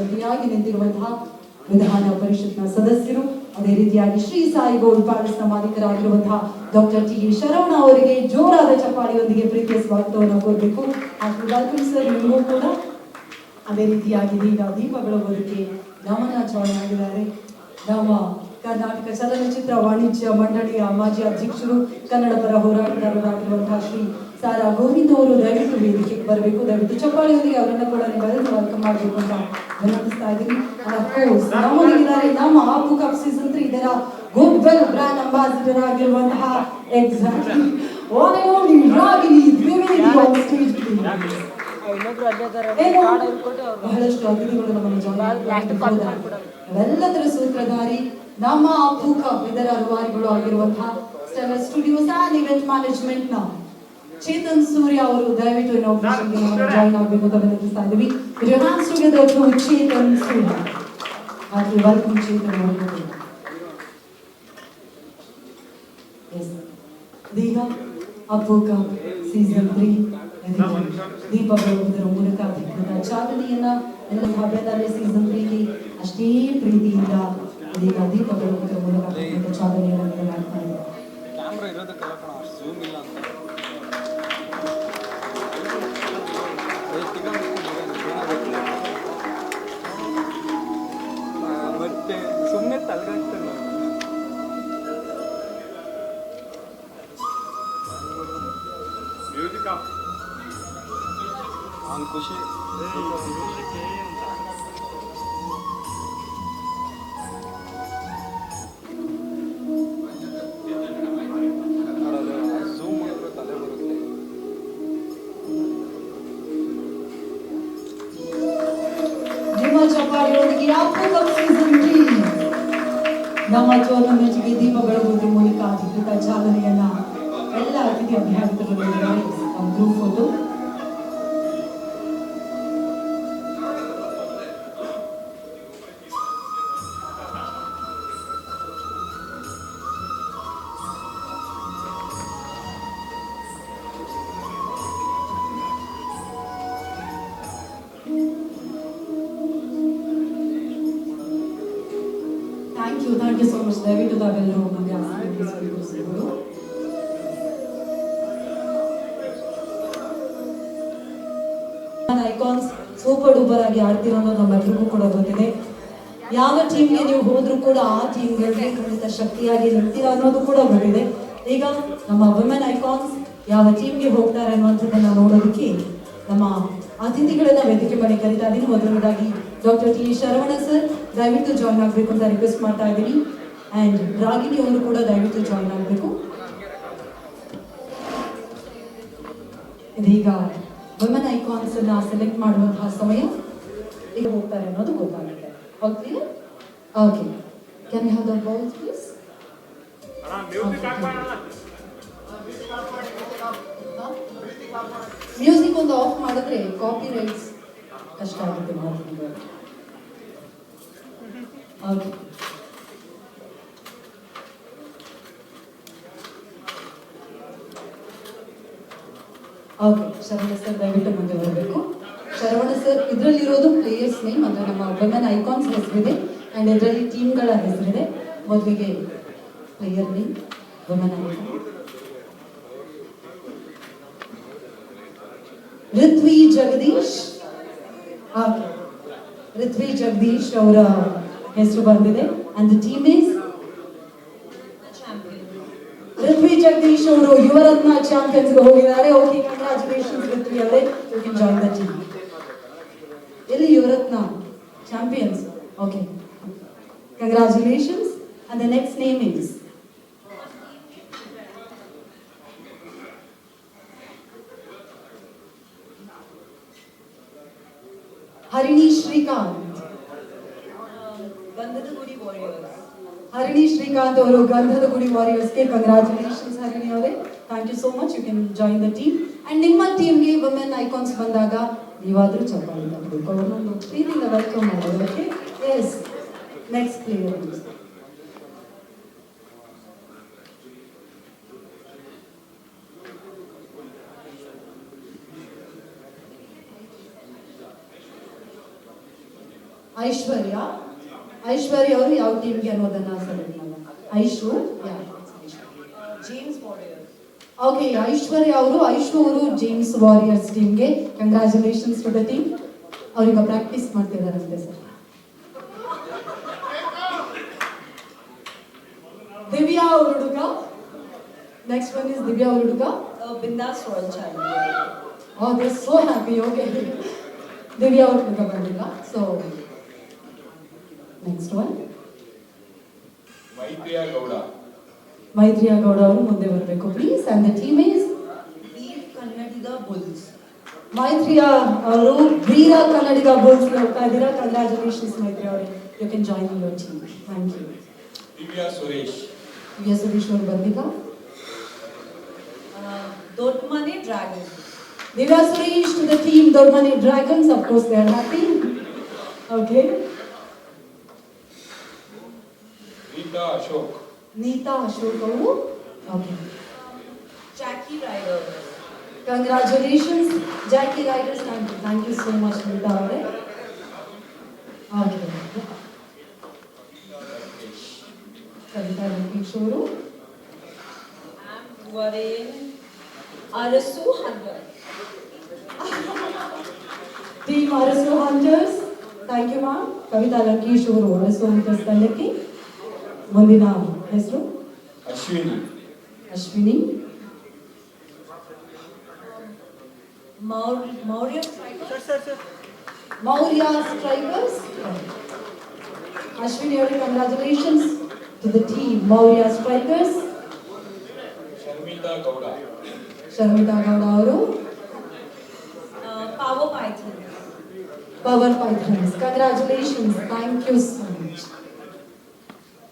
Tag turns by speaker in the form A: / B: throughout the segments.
A: ಜೊತೆಯಾಗಿ ನಿಂತಿರುವಂತಹ ವಿಧಾನ ಪರಿಷತ್ನ ಸದಸ್ಯರು, ಅದೇ ರೀತಿಯಾಗಿ ಶ್ರೀ ಸಾಯಿ ಗೋಲ್ಡ್ ಪ್ಯಾಲೇಸ್ನ ಮಾಲೀಕರಾಗಿರುವಂತಹ ಡಾಕ್ಟರ್ ಟಿ ಶರವಣ ಅವರಿಗೆ ಜೋರಾದ ಚಪ್ಪಾಳಿಯೊಂದಿಗೆ ಪ್ರೀತಿಯ ಸ್ವಾಗತವನ್ನು ಕೋರಬೇಕು. ಹಾಗೂ ವೆಲ್ಕಮ್ ಸರ್, ನಿಮಗೂ ಕೂಡ ಅದೇ ರೀತಿಯಾಗಿ ಈಗ ದೀಪಗಳ ಹೊರಗೆ ಗಮನ ಆಗಿದ್ದಾರೆ. ನಮ್ಮ ಕರ್ನಾಟಕ ಚಲನಚಿತ್ರ ವಾಣಿಜ್ಯ ಮಂಡಳಿಯ ಮಾಜಿ ಅಧ್ಯಕ್ಷರು ಕನ್ನಡ ಪರ ಹೋರಾಟಗಾರರಾಗಿರುವಂತಹ ಶ್ರೀ ಸಾರಾ ಗೋವಿಂದ್ ಅವರು ದಯವಿಟ್ಟು ವೇದಿಕೆಗೆ ಬರಬೇಕು. ದಯವಿಟ್ಟು ಚಪ್ಪಾಳಿಯೊಂದಿಗೆ ಅವರನ್ನ ಕೂಡ ಬರೆದು ವೆಲ್ಕಮ್ ಮಾಡಬೇಕು ಅಂತ ವಿನಂತಿಸ್ತಾ ಇದ್ದೀನಿ. ನಮ್ಮ ಆಪು ಕಪ್ ಸೀಸನ್ ಇದರ ಗುಡ್ ಬ್ರಾಂಡ್ ಅಂಬಾಸಿಡರ್ ಆಗಿರುವಂತಹ ಬಹಳಷ್ಟು ಅತಿಥಿಗಳು
B: ನಮ್ಮ ಜನ
A: ಎಲ್ಲದರ ಸೂತ್ರಧಾರಿ ನಮ್ಮ ಅಪೂಕ ಇದರ ರೂವಾರಿಗಳು ಆಗಿರುವಂತಹ ಸ್ಟೆಲ್ಲರ್ ಸ್ಟುಡಿಯೋಸ್ ಅಂಡ್ ಇವೆಂಟ್ ಮ್ಯಾನೇಜ್ಮೆಂಟ್ನ ಚೇತನ್ ಸೂರ್ಯ ಅವರು ದಯವಿಟ್ಟು ನಮ್ಮನ್ನು ಜಾಯಿನ್ ಆಗಬೇಕು ಅಂತ ವಿನಂತಿಸ್ತಾ ಇದ್ದೀವಿ. With your hands Chetan Surya. ಹಾಗೆ ವೆಲ್ಕಮ್ ಚೇತನ್ ಅವರು. ಇದೀಗ ಅಪೂಕ ಸೀಸನ್ ತ್ರೀ ದೀಪ ಬೆಳಗುವುದರ ಮೂಲಕ ಅಧಿಕೃತ ಚಾಲನೆಯನ್ನ ಎಲ್ಲ ಹಬ್ಬದಲ್ಲಿ ಸೀಸನ್ ತ್ರೀಗೆ ಅಷ್ಟೇ ಪ್ರೀತಿಯಿಂದ ಇದೀಗ ದೀಪ ಬೆಳಗುವುದರ ಮೂಲಕ
C: ಜೂಮ್ ಇಲ್ಲ
A: ನೀಡಲಾಗ್ತಾ University of Buffalo. Thank you, thank you so much, David, to the well-known ambassador. Super duper ಆಗಿ ಆಡ್ತಿರೋದು ನಮ್ಮೆಲ್ಲರಿಗೂ ಕೂಡ ಗೊತ್ತಿದೆ. ಯಾವ ಟೀಮ್ಗೆ ನೀವು ಹೋದ್ರೂ ಕೂಡ ಆ ಟೀಮ್ಗಳಿಗೆ ಖಂಡಿತ ಶಕ್ತಿಯಾಗಿ ನಿಲ್ತೀರಾ ಅನ್ನೋದು ಕೂಡ ಗೊತ್ತಿದೆ. ಈಗ ನಮ್ಮ ವುಮೆನ್ ಐಕಾನ್ಸ್ ಯಾವ ಟೀಮ್ಗೆ ಹೋಗ್ತಾರೆ ಅನ್ನುವಂಥದ್ದನ್ನ ನೋಡೋದಕ್ಕೆ ನಮ್ಮ ಅತಿಥಿಗಳನ್ನ ವೇದಿಕೆ ಮೇಲೆ ಕರೀತಾ ಇದ್ದೀನಿ ಮೊದಲನೇದಾಗಿ ಡಾಕ್ಟರ್ ಟಿ ಶರವಣ ಸರ್ ದಯವಿಟ್ಟು ಜಾಯ್ನ್ ಆಗಬೇಕು ಅಂತ ರಿಕ್ವೆಸ್ಟ್ ಮಾಡ್ತಾ ಇದ್ದೀನಿ ಆ್ಯಂಡ್ ರಾಗಿಣಿ ಅವರು ಕೂಡ ದಯವಿಟ್ಟು ಜಾಯ್ನ್ ಆಗಬೇಕು. ಇದೀಗ ವುಮೆನ್ ಐಕಾನ್ಸ್ ಅನ್ನ ಸೆಲೆಕ್ಟ್ ಮಾಡುವಂತಹ ಸಮಯ ಈಗ ಹೋಗ್ತಾರೆ ಅನ್ನೋದು ಗೊತ್ತಾಗುತ್ತೆ. Okay okay can you have the balls please music ಒಂದು ಆಫ್ ಮಾಡಿದ್ರೆ ಕಾಪಿ ರೈಟ್ಸ್ ಕಷ್ಟ ಆಗುತ್ತೆ ಓಕೆ ಓಕೆ ಶರವಣ ಸರ್ ದಯವಿಟ್ಟು ಮುಂದೆ ಬರಬೇಕು. ಶರವಣ ಸರ್ ಇದರಲ್ಲಿರೋದು ಪ್ಲೇಯರ್ಸ್ ನೇಮ್ ಅಂದರೆ ನಮ್ಮ ವುಮೆನ್ ಐಕಾನ್ಸ್ ಹೆಸರಿದೆ ಆ್ಯಂಡ್ ಇದರಲ್ಲಿ ಟೀಮ್ಗಳ ಹೆಸರಿದೆ. ಮೊದಲಿಗೆ player name women icon Ritvi Jagadish. Okay Ritvi Jagadish ಅವರ ಹೆಸರು ಬಂದಿದೆ and the team is Ritvi Jagadish ಅವರು ಯುವರತ್ನ ಚಾಂಪಿಯನ್ಸ್ ಹೋಗಿದ್ದಾರೆ. Okay congratulations with Priyale can join the team. Ili Yuratna, champions. Okay. Congratulations. And the next name is Harini
B: Shrikant. Bandadaguri Warriors.
A: Harini Srikanth ಅವರು ಗಂಧದ ಗುಡಿ ವಾರಿಯರ್ಸ್ಗೆ congratulations Harini ಅವರೇ thank you so much you can join the team and ನಿಮ್ಮ ಟೀಮ್ಗೆ women icons ಬಂದಾಗ ನೀವಾದರೂ ಚಪ್ಪಾಳಿ ತಗೋಬೇಕು ಅವ್ರನ್ನೊಂದು ಪ್ರೀತಿಯಿಂದ welcome ಮಾಡೋದಕ್ಕೆ ಎಸ್ ನೆಕ್ಸ್ಟ್ ಪ್ಲೇಯರ್ ಐಶ್ವರ್ಯ ಐಶ್ವರ್ಯ ಅವರು ಯಾವ ಟೀಮ್ಗೆ ಅನ್ನೋದನ್ನ ಸೆಲೆಕ್ಟ್ ಮಾಡೋಣ Aishu
B: James warriors
A: okay Aishwarya ಅವರು ಐಶು ಅವರು ಜೇಮ್ಸ್ ವಾರಿಯರ್ಸ್ ಟೀಮ್ಗೆ ಕಂಗ್ರ್ಯಾಚುಲೇಷನ್ಸ್ ಟು ದ ಟೀಮ್ ಅವ್ರೀಗ ಪ್ರಾಕ್ಟೀಸ್ ಮಾಡ್ತಿದಾರಂತೆ ಸರ್ ದಿವ್ಯಾ ಅವ್ರ ಹುಡುಗ ನೆಕ್ಸ್ಟ್ ಒನ್ ಇಸ್ ದಿವ್ಯಾ ಅವ್ರ ಹುಡುಗ
B: Bindaas royal challenger
A: Oh, they're so happy. Okay. Divya ಅವ್ರ ಹುಡುಗ ಬಂದಿಲ್ಲ so next one
D: Maitriya Gowda
A: Maitriya Gowda ಅವರು ಮುಂದೆ ಬರಬೇಕು please and the team is
B: Veer Kannadiga bulls
A: Maitriya ಅವರು ವೀರ ಕನ್ನಡಿಗ ಬೋಲ್ಸ್ ಹೋಗ್ತಾ ಇದ್ದೀರಾ ಕಂಗ್ರ್ಯಾಚುಲೇಷನ್ಸ್ ಮೈತ್ರಿ ಅವರೇ you can join your team thank you
D: Divya Suresh
A: Divya Suresh ಅವರು ಬಂದಿಲ್ಲ
B: Dodda Mane dragon
A: Divya Suresh to the team Dodmane dragons of course they are happy okay
D: Rita Ashok
A: Neeta Ashok ಅವರು okay
B: Jackie rider
A: Congratulations, Jackie Riders. Thank you, thank you so much, Nita. Okay. Kavitha Venkatesh ಅವರು
B: ವರೇನ್ Arasu hundred
A: team Arasu hunters thank you ma'am Kavitha Lankesh ಅವರು Arasu hunters ತಂಡಕ್ಕೆ ಮುಂದಿನ ಹೆಸರು
D: Ashwini
A: Ashwini
B: Maurya Maurya sir sir sir
A: Maurya strikers Ashwini ಅವರಿಗೆ congratulations to the team Maurya strikers
D: Sharmitha Gowda
A: Sharmitha Gowda ಅವರು
B: power python
A: Power Pythons. Congratulations. Thank you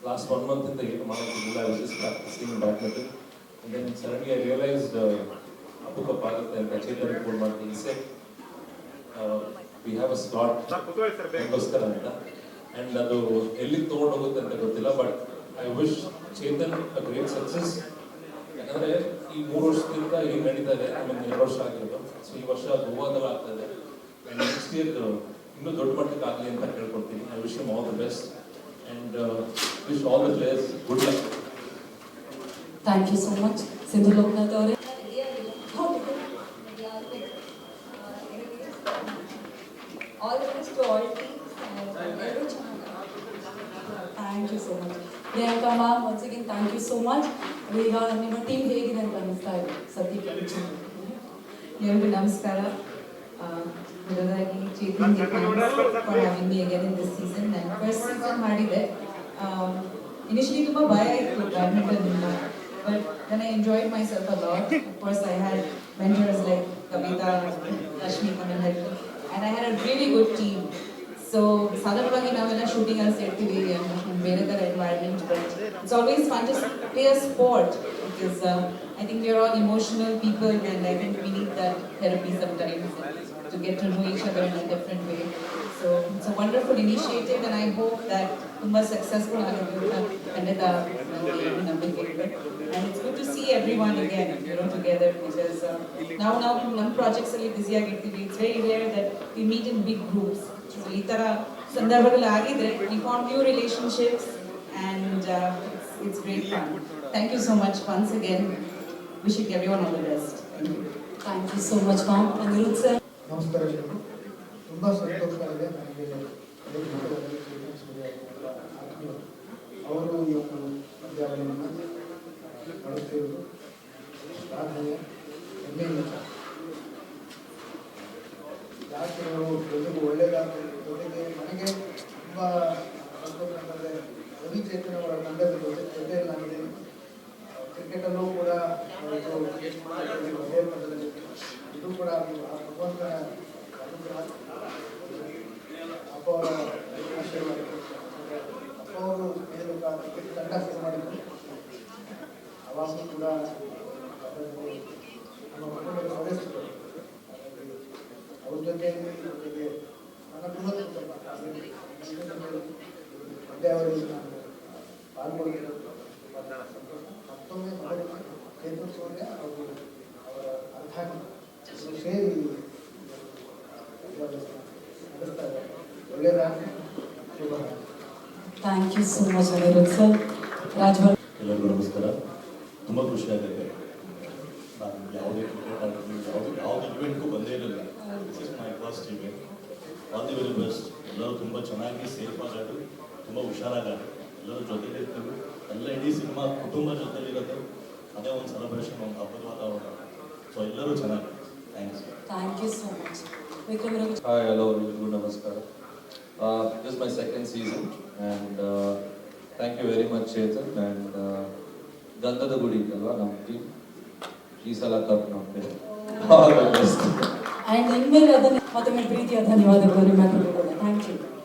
E: ಇಂದ ಏನು ಮಾಡೋಕ್ಕಿಲ್ಲ I was just practising badminton and then suddenly I realised ಅಪುಕಪ್ಪ ಆಗುತ್ತೆ ಅಂತ Chetan phone ಮಾಡಿ ಸೆ we have a slot ಅದಕ್ಕೋಸ್ಕರ ಅಂತ. And ಅದು ಎಲ್ಲಿಗೆ ತೊಗೊಂಡು ಹೋಗುತ್ತೆ ಅಂತ ಗೊತ್ತಿಲ್ಲ but I wish Chetan a great success ಯಾಕಂದ್ರೆ ಈ ಮೂರು ವರ್ಷದಿಂದ ಏನು ನಡೀತಾ ಇದೆ ಎರಡು ವರ್ಷ ಆಗಿರೋದು. ಸೊ ಈ ವರ್ಷ ಗೋವಾದಲ್ಲಿ ಆಗ್ತಾ ಇದೆ. ಆ್ಯಂಡ್ ನೆಕ್ಸ್ಟ್ ಇಯರ್ ಇನ್ನೂ ದೊಡ್ಡ ಮಟ್ಟಕ್ಕೆ ಆಗಲಿ ಅಂತ ಕೇಳ್ಕೊಡ್ತೀನಿ I wish them all the best and wish all the players good luck
A: thank you so much Sindhu Lokanath ಅವರೇ
B: all the best to all teams ಎಲ್ಲರೂ ಚೆನ್ನಾಗಿ
A: thank you so much Priyanka ma'am once again thank you so much ಈಗ ನಿಮ್ಮ team ಹೇಗಿದೆ ಅಂತ ಅನಿಸ್ತಾ ಇದೆ ಸದ್ಯಕ್ಕೆ
F: ಎಲ್ರಿಗೂ ನಮಸ್ಕಾರ ಆ, ಮೊದಲಾಗಿ ಚೇತನ್ಗೆ for having me again in this season ನಾನು ಫಸ್ಟ್ ಸೀಸನ್ ಮಾಡಿದೆ ಇನಿಷಿಯಲಿ ತುಂಬ ಭಯ ಇತ್ತು ಬ್ಯಾಡ್ಮಿಂಟನ್ ಇಂದ but then I enjoyed myself a lot course I had mentors like Kavita Rashmi Kamal help and I had a really good team so ಸಾಧಾರಣವಾಗಿ ನಾವೆಲ್ಲ shooting ಅಲ್ಲಿ ಸೇರ್ತೀವಿ and ಬೇರೆ ಥರ environment but it's always fun to play a sport because I think we are all emotional people and I think we need that therapy sometimes to get to know each other in a different way. So it's a wonderful initiative and I hope that ತುಂಬ successful ಆಗುತ್ತೆ ಅಂತ ಖಂಡಿತ ನನಗೆ ನಂಬಿಕೆ ಇದೆ. And it's good to see everyone again, you know, together because uh, now ನಾವು ನಮ್ಮ projects ಅಲ್ಲಿ ಬ್ಯುಸಿ ಆಗಿರ್ತೀವಿ it's very rare that we meet in big groups so ಈ ಥರ ಸಂದರ್ಭಗಳು ಆಗಿದ್ರೆ we form new relationships and it's great fun thank you so much once again wishing everyone all the best thank you
A: thank you so much ma'am Anirudh sir
G: ನಮಸ್ಕಾರ ಎಲ್ರಿಗೂ ತುಂಬ ಸಂತೋಷ ಇದೆ ನನಗೆ ಅವರ ಒಂದು ಪಂದ್ಯಾವಳಿಯನ್ನು ನಡೆಸ್ತಿರುವುದು ಶ್ಲಾಘನೀಯ ಅವಾಗ ಕೂಡ ನಮ್ಮ ಮಕ್ಕಳು ಅವರಿಸ್ತಾರೆ ಅವ್ರ ಜೊತೆ ಜೊತೆಗೆ ನನ್ನ ಬೃಹತ್ ಪಂದ್ಯಾವಳಿ ನಾನು ಪಾಲ್ಗೊಂಡಿರೋ ಮತ್ತೊಮ್ಮೆ ಮಗಳಿಗೆ ನೇತೃತ್ವವನ್ನೇ ಅವರು ಅವರ ಅರ್ಥ ಸೇರಿ ಹಾರೈಕೆ.
A: Thank you so much Aniruddh sir Rajbhar
H: ಎಲ್ಲರಿಗೂ ನಮಸ್ಕಾರ. ತುಂಬ ಖುಷಿ ಆಗುತ್ತೆ. ನಾನು ಯಾವುದೇ ಕ್ರಿಕೆಟ್ ಆಡಲಿ ಯಾವುದೇ ಯಾವುದೇ ಇವೆಂಟ್ಗೂ ಬಂದೇ ಇರಲಿಲ್ಲ this is my first event all the very best ಎಲ್ಲರೂ ತುಂಬ ಚೆನ್ನಾಗಿ ಸೇಫ್ ಆಗಾಡು ತುಂಬ ಹುಷಾರಾಗಾಡು ಎಲ್ಲರೂ ಜೊತೆಲಿ ಇರ್ತೀವಿ. ಎಲ್ಲ ಇಡೀ ಸಿನಿಮಾ ಕುಟುಂಬ ಜೊತೆಲಿರೋದು ಅದೇ ಒಂದು ಸೆಲೆಬ್ರೇಷನ್ ಒಂದು ಹಬ್ಬದ ವಾತಾವರಣ. ಸೊ ಎಲ್ಲರೂ ಚೆನ್ನಾಗಿ.
A: Thank you so much.
E: Hi, hello, Nilgu Namaskar. Uh, this is my second season, and uh, thank you very much, Chetan. And uh, Gandhada Gudi, alwa nam team. She's a lot of nam All the
A: best. And Inmir Adhan, Madhamin Preeti Adhan, Madhamin Preeti Adhan, Thank you.